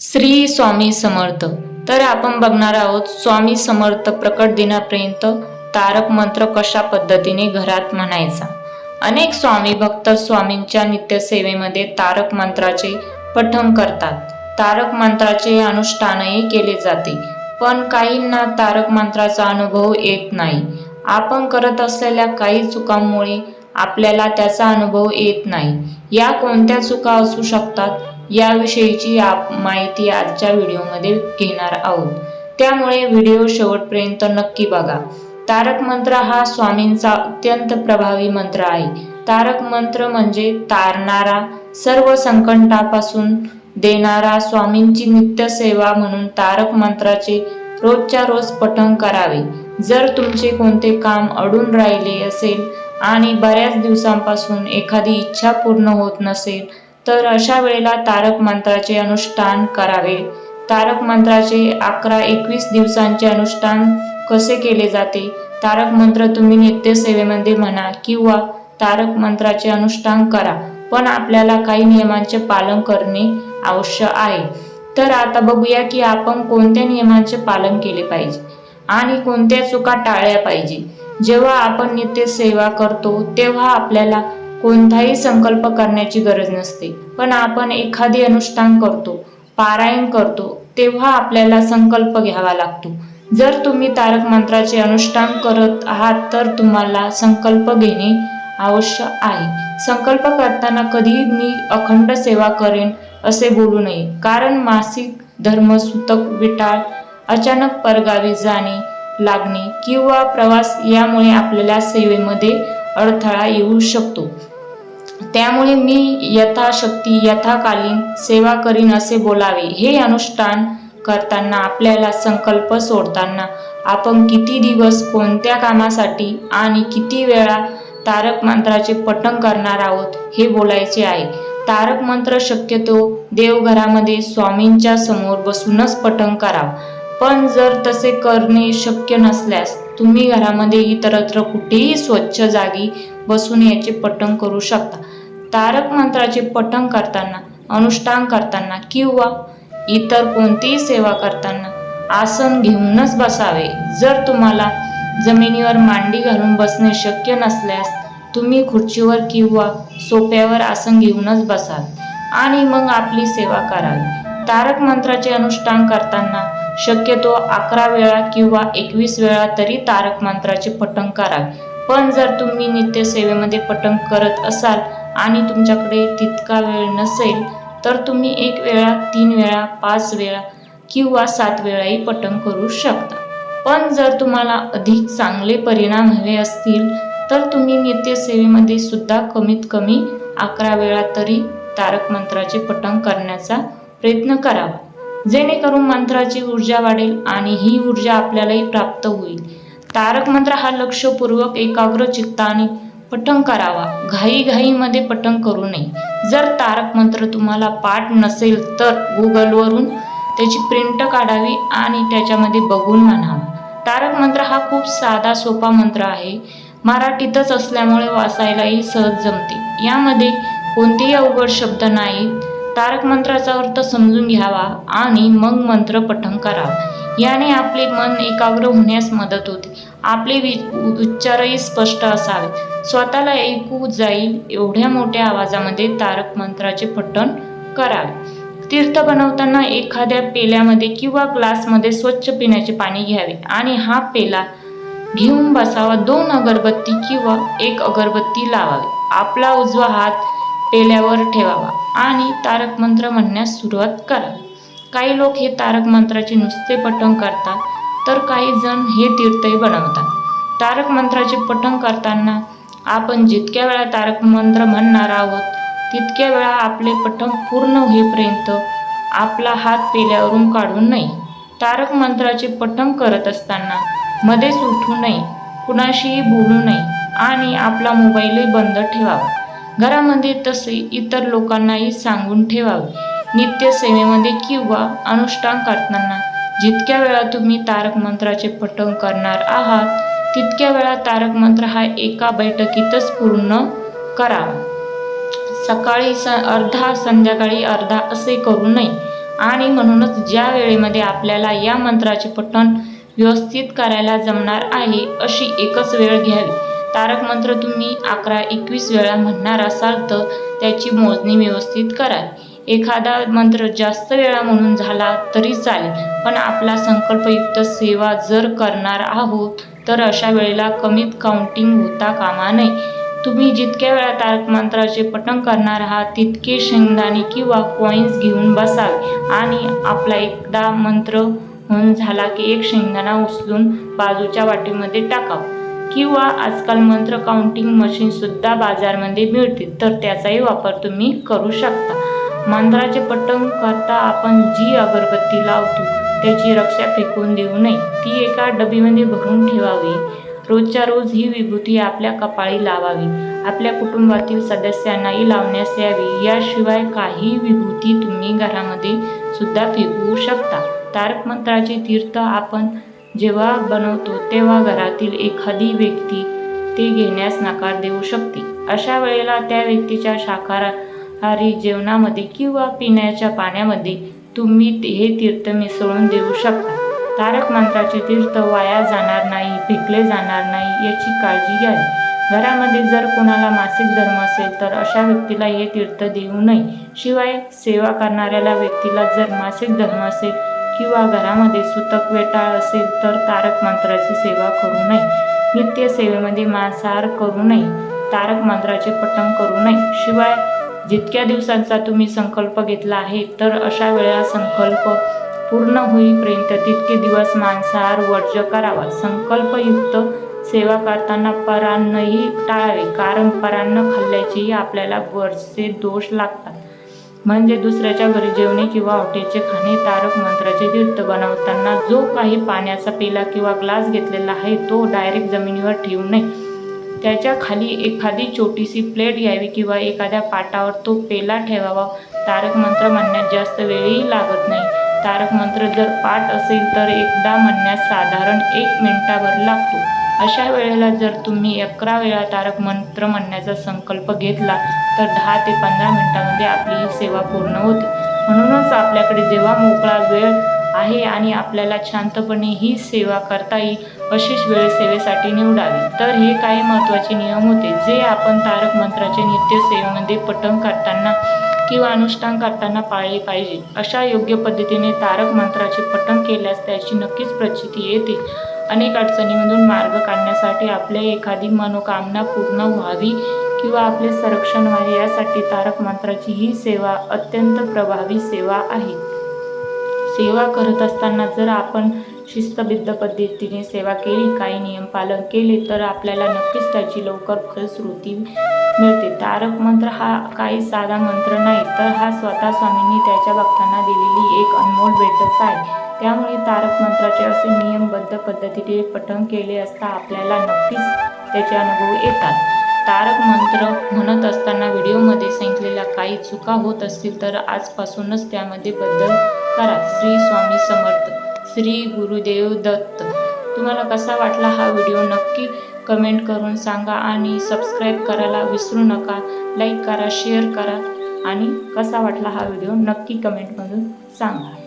श्री स्वामी समर्थ. तर आपण बघणार आहोत स्वामी समर्थ प्रकट दिनापर्यंत तारक मंत्र कशा पद्धतीने घरात म्हणायचा? अनेक स्वामी भक्त स्वामींच्या नित्यसेवेमध्ये तारक मंत्राचे पठण करतात. तारक मंत्राचे अनुष्ठानही केले जाते पण काहींना तारक मंत्राचा अनुभव येत नाही. आपण करत असलेल्या काही चुकांमुळे आपल्याला त्याचा अनुभव येत नाही. या कोणत्या चुका असू शकतात? याविषयीची आप माहिती आजच्या व्हिडिओमध्ये घेणार आहोत. त्यामुळे व्हिडिओ शेवटपर्यंत नक्की बघा. तारक मंत्र हा स्वामींचा अत्यंत प्रभावी मंत्र आहे. तारक मंत्र म्हणजे तारणारा सर्व संकटापासून देणारा स्वामींची नित्य सेवा म्हणून तारक मंत्राचे रोजच्या रोज पठण करावे. जर तुमचे कोणते काम अडून राहिले असेल आणि बऱ्याच दिवसांपासून एखादी इच्छा पूर्ण होत नसेल तर अशा वेळेला तारक मंत्राचे अनुष्ठान करावे. तारक मंत्राचे अकरा एकवीस दिवसांचे अनुष्ठान कसे केले जाते? तारक मंत्र तुम्ही नित्यसेवेमध्ये म्हणा किंवा तारक मंत्राचे अनुष्ठान करा पण आपल्याला काही नियमांचे पालन करणे आवश्यक आहे. तर आता बघूया की आपण कोणत्या नियमांचे पालन केले पाहिजे आणि कोणत्या चुका टाळल्या पाहिजे. जेव्हा आपण नित्य सेवा करतो तेव्हा आपल्याला कोणताही संकल्प करण्याची गरज नसते. पण आपण एखादी अनुष्ठान करतो पारायण करतो तेव्हा आपल्याला संकल्प घ्यावा लागतो. जर तुम्ही तारक मंत्राचे अनुष्ठान करत आहात तर तुम्हाला संकल्प घेणे आवश्यक आहे. संकल्प करताना कधी मी अखंड सेवा करेन असे बोलू नये. कारण मासिक धर्मसूतक विटाळ अचानक परगावी जाणे लागणे किंवा प्रवास यामुळे आपल्याला सेवेमध्ये अडथळा येऊ शकतो. त्यामुळे मी यथाशक्ती यथाकालीन सेवा करीन असे बोलावे. हे अनुष्ठान करताना आपल्याला संकल्प सोडताना आपण किती दिवस कोणत्या कामासाठी आणि किती वेळा तारक मंत्राचे पठण करणार आहोत हे बोलायचे आहे. तारक मंत्र शक्यतो देवघरामध्ये स्वामींच्या समोर बसूनच पठण करावं. पण जर तसे करणे शक्य नसल्यास तुम्ही घरामध्ये इतरत्र कुठेही स्वच्छ जागी बसून याचे पठण करू शकता. तारक मंत्राचे पठण करताना अनुष्ठान करताना किंवा इतर कोणतीही सेवा करताना आसन घेऊनच बसावे. जर तुम्हाला जमिनीवर मांडी घालून बसणे शक्य नसल्यास तुम्ही खुर्चीवर किंवा सोप्यावर आसन घेऊनच बसाल आणि मग आपली सेवा करावी तारक मंत्राचे अनुष्ठान करताना शक्यतो अकरा वेळा किंवा एकवीस वेळा तरी तारक मंत्राचे पठण करावे पण जर तुम्ही नित्य सेवेमध्ये पठण करत असाल आणि तुमच्याकडे तितका वेळ नसेल तर तुम्ही एक वेळा तीन वेळा पाच वेळा किंवा सात वेळाही पठण करू शकता. पण जर तुम्हाला अधिक चांगले परिणाम हवे असतील तर तुम्ही नित्य सेवेमध्ये सुद्धा कमीत कमी अकरा वेळा तरी तारक मंत्राचे पठण करण्याचा प्रयत्न करावा. जेणेकरून मंत्राची ऊर्जा वाढेल आणि ही ऊर्जा आपल्यालाही प्राप्त होईल. तारक मंत्र हा लक्षपूर्वक एकाग्र चित्ताने पठण करावा. घाईघाईमध्ये पठण करू नये. जर तारक मंत्र तुम्हाला पाठ नसेल तर गुगलवरून त्याची प्रिंट काढावी आणि त्याच्यामध्ये बघून म्हणावा. तारक मंत्र हा खूप साधा सोपा मंत्र आहे. मराठीतच असल्यामुळे वाचायलाही सहज जमते. यामध्ये कोणतेही अवघड शब्द नाहीत. तारक मंत्राचा अर्थ समजून घ्यावा आणि मग मंत्र पठण करावा याने आपले मन एकाग्र होण्यास मदत होते. आपले वि उच्चारही स्पष्ट असावे. स्वतःला ऐकू जाईल एवढ्या मोठ्या आवाजामध्ये तारक मंत्राचे पठण करावे. तीर्थ बनवताना एखाद्या पेल्यामध्ये किंवा ग्लासमध्ये स्वच्छ पिण्याचे पाणी घ्यावे आणि हा पेला घेऊन बसावा. दोन अगरबत्ती किंवा एक अगरबत्ती लावावी. आपला उजवा हात पेल्यावर ठेवावा आणि तारक मंत्र म्हणण्यास सुरुवात करावी काही लोक हे तारक मंत्राचे नुसते पठण करतात तर काही जण हे तीर्थही बनवतात. तारक मंत्राचे पठण करताना आपण जितक्या वेळा तारक मंत्र म्हणणार आहोत तितक्या वेळा आपले पठण पूर्ण होईपर्यंत आपला हात पेल्यावरून काढू नये. तारक मंत्राचे पठण करत असताना मध्येच उठू नये कुणाशीही बोलू नये आणि आपला मोबाईलही बंद ठेवावा. घरामध्ये तसे इतर लोकांनाही सांगून ठेवावे. नित्य सेवेमध्ये किंवा अनुष्ठान करताना जितक्या वेळा तुम्ही तारक मंत्राचे पठण करणार आहात तितक्या वेळा तारक मंत्र हा एका बैठकीतच पूर्ण करावा. सकाळी स अर्धा संध्याकाळी अर्धा असे करू नये. आणि म्हणूनच ज्या वेळेमध्ये आपल्याला या मंत्राचे पठण व्यवस्थित करायला जमणार आहे अशी एकच वेळ घ्यावी. तारक मंत्र तुम्ही अकरा एकवीस वेळा म्हणणार असाल तर त्याची मोजणी व्यवस्थित करा. एखादा मंत्र जास्त वेळा म्हणून झाला तरी चालेल पण आपला संकल्पयुक्त सेवा जर करणार आहोत तर अशा वेळेला कमीत काउंटिंग होता कामा नये. तुम्ही जितक्या वेळा तारक मंत्राचे पठण करणार आहात तितके शेंगदाणे किंवा कॉईन्स घेऊन बसावे. आणि आपला एकदा मंत्र होऊन झाला की एक शेंगदाणा उचलून बाजूच्या वाटीमध्ये टाकावा. किंवा आजकाल मंत्र काउंटिंग मशीनसुद्धा बाजारमध्ये मिळते तर त्याचाही वापर तुम्ही करू शकता. मंत्राचे पठण करता आपण जी अगरबत्ती लावतो त्याची रक्षा फेकून देऊ नये. ती एका डबीमध्ये भरून ठेवावी. रोजच्या रोज ही विभूती आपल्या कपाळी लावावी. आपल्या कुटुंबातील सदस्यांनाही लावण्यास यावी. याशिवाय काही विभूती तुम्ही घरामध्ये सुद्धा फेकवू शकता. तारक मंत्राचे तीर्थ आपण जेव्हा बनवतो तेव्हा घरातील एखादी व्यक्ती ते घेण्यास नकार देऊ शकते. अशा वेळेला त्या व्यक्तीच्या शाकाहारी जेवणामध्ये किंवा पिण्याच्या पाण्यामध्ये तुम्ही हे तीर्थ मिसळून देऊ शकता. तारक मंत्राचे तीर्थ वाया जाणार नाही फेकले जाणार नाही याची काळजी घ्यावी. घरामध्ये जर कोणाला मासिक धर्म असेल तर अशा व्यक्तीला हे तीर्थ देऊ नये. शिवाय सेवा करणाऱ्याला व्यक्तीला जर मासिक धर्म असेल किंवा घरामध्ये सुतक वेटाळ असेल तर तारक मंत्राची सेवा करू नये. नित्य सेवेमध्ये मांसाहार करू नये. तारक मंत्राचे पठण करू नये. शिवाय जितक्या दिवसांचा तुम्ही संकल्प घेतला आहे तर अशा वेळा संकल्प पूर्ण होईपर्यंत तितके दिवस मांसाहार वर्ज्य करावा. संकल्पयुक्त सेवा करताना परान्नही टाळावे. कारण परान्न खाल्ल्याचेही आपल्याला बरेचसे दोष लागतात. म्हणजे दुसऱ्याच्या घरी जेवणे किंवा हॉटेलचे खाणे तारक मंत्राचे तीर्थ बनवताना जो काही पाण्याचा पेला किंवा ग्लास घेतलेला आहे तो डायरेक्ट जमिनीवर ठेवू नये. त्याच्याखाली एखादी छोटीशी प्लेट घ्यावी किंवा एखाद्या पाटावर तो पेला ठेवावा. तारक मंत्र म्हणण्यात जास्त वेळही लागत नाही. तारक मंत्र जर पाठ असेल तर एकदा म्हणण्यास साधारण एक मिनिटाभर लागतो. अशा वेळेला जर तुम्ही अकरा वेळा तारक मंत्र म्हणण्याचा संकल्प घेतला तर दहा ते पंधरा मिनिटांमध्ये आपली ही सेवा पूर्ण होते. म्हणूनच आपल्याकडे जेव्हा मोकळा वेळ आहे आणि आपल्याला शांतपणे ही सेवा करता येईल अशीच वेळ सेवेसाठी निवडावी. तर हे काही महत्त्वाचे नियम होते जे आपण तारक मंत्राचे नित्य सेवेमध्ये पठण करताना किंवा अनुष्ठान करताना पाळले पाहिजे. अशा योग्य पद्धतीने तारक मंत्राचे पठण केल्यास त्याची नक्कीच प्रचिती येते. अनेक अडचणीमधून मार्ग काढण्यासाठी आपल्या एखादी मनोकामना पूर्ण व्हावी किंवा आपले संरक्षण व्हावे यासाठी तारक मंत्राची ही सेवा अत्यंत प्रभावी सेवा आहे. सेवा करत असताना जर आपण शिस्तबद्ध पद्धतीने सेवा केली काही नियम पालन केले तर आपल्याला नक्कीच त्याची लवकर फलश्रुती मिळते. तारक मंत्र हा काही साधा मंत्र नाही तर हा स्वतः स्वामींनी त्याच्या भक्तांना दिलेली एक अनमोल भेटच आहे. त्यामुळे तारक मंत्राचे असे नियमबद्ध पद्धतीने पठण केले असता आपल्याला नक्कीच त्याचे अनुभव येतात. तारक मंत्र म्हणत असताना व्हिडिओमध्ये सांगितलेल्या काही चुका होत असतील तर आजपासूनच त्यामध्ये बदल करा. श्री स्वामी समर्थ श्री गुरुदेव दत्त. तुम्हाला कसा वाटला हा व्हिडिओ नक्की कमेंट करून सांगा आणि सबस्क्राईब करायला विसरू नका. लाईक करा शेअर करा आणि कसा वाटला हा व्हिडिओ नक्की कमेंटमधून सांगा.